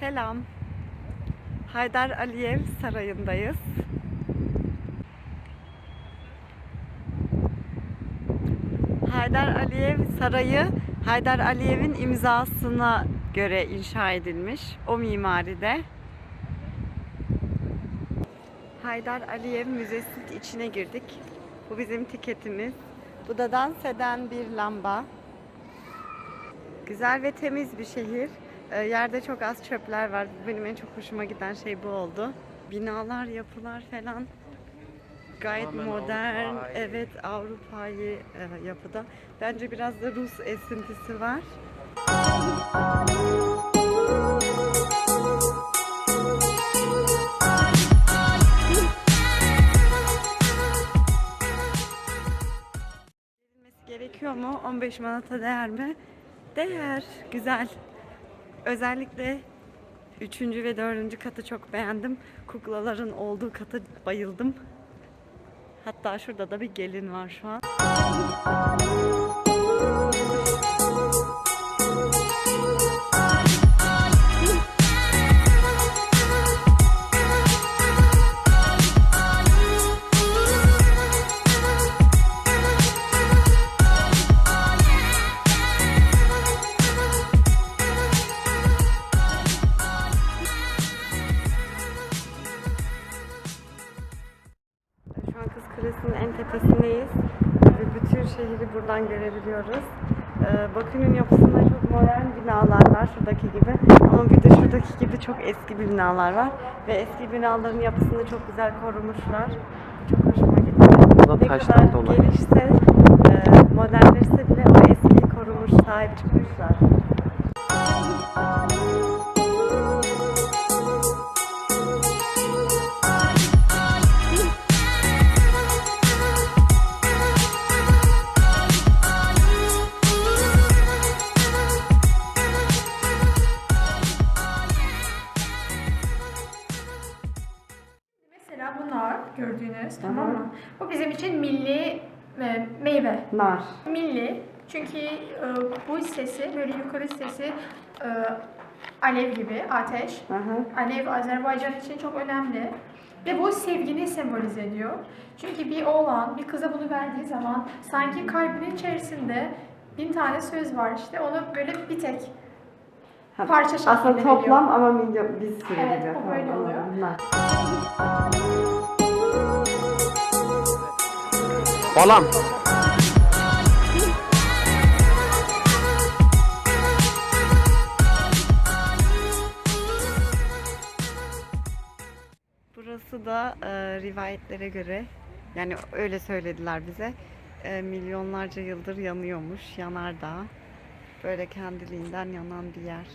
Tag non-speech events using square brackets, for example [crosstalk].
Selam. Haydar Aliyev Sarayı'ndayız. Haydar Aliyev Sarayı Haydar Aliyev'in imzasına göre inşa edilmiş. O mimaride. Haydar Aliyev Müzesi'nin içine girdik. Bu bizim tiketimiz. Bu da dans eden bir lamba. Güzel ve temiz bir şehir. Ee, Yerde çok az çöpler var. Benim en çok hoşuma giden şey bu oldu. Binalar, yapılar falan gayet Tamamen modern. Avrupa'yı. Evet, Avrupa'yı e, yapıda. Bence biraz da Rus esintisi var. Gerekiyor mu? 15 manata değer mi? Değer. Güzel. Özellikle üçüncü ve dördüncü katı çok beğendim. Kuklaların olduğu katı bayıldım. Hatta şurada da bir gelin var şu an. Kulesi'nin en tepesindeyiz. Ve bütün şehri buradan görebiliyoruz. Ee, Bakü'nün yapısında çok modern binalar var şuradaki gibi. Ama bir de şuradaki gibi çok eski binalar var. Ve eski binaların yapısını çok güzel korumuşlar. Çok hoşuma gitti. Ne kadar dolayı. gelişse, e, modernleşse bile o eskiyi korumuş, sahip çıkmışlar. Gördüğünüz tamam mı? Bu bizim için milli e, meyve. Nar. Milli çünkü e, bu sesi böyle yukarı sesi e, alev gibi ateş. Hı. Alev Azerbaycan için çok önemli. Ve bu sevgini sembolize ediyor. Çünkü bir oğlan bir kıza bunu verdiği zaman sanki kalbinin içerisinde bin tane söz var işte onu böyle bir tek Parça şeklinde Aslında toplam ama milyon bir sürü Evet, o böyle oluyor. [laughs] Balam. Burası da e, rivayetlere göre yani öyle söylediler bize e, milyonlarca yıldır yanıyormuş yanardağ. Böyle kendiliğinden yanan bir yer.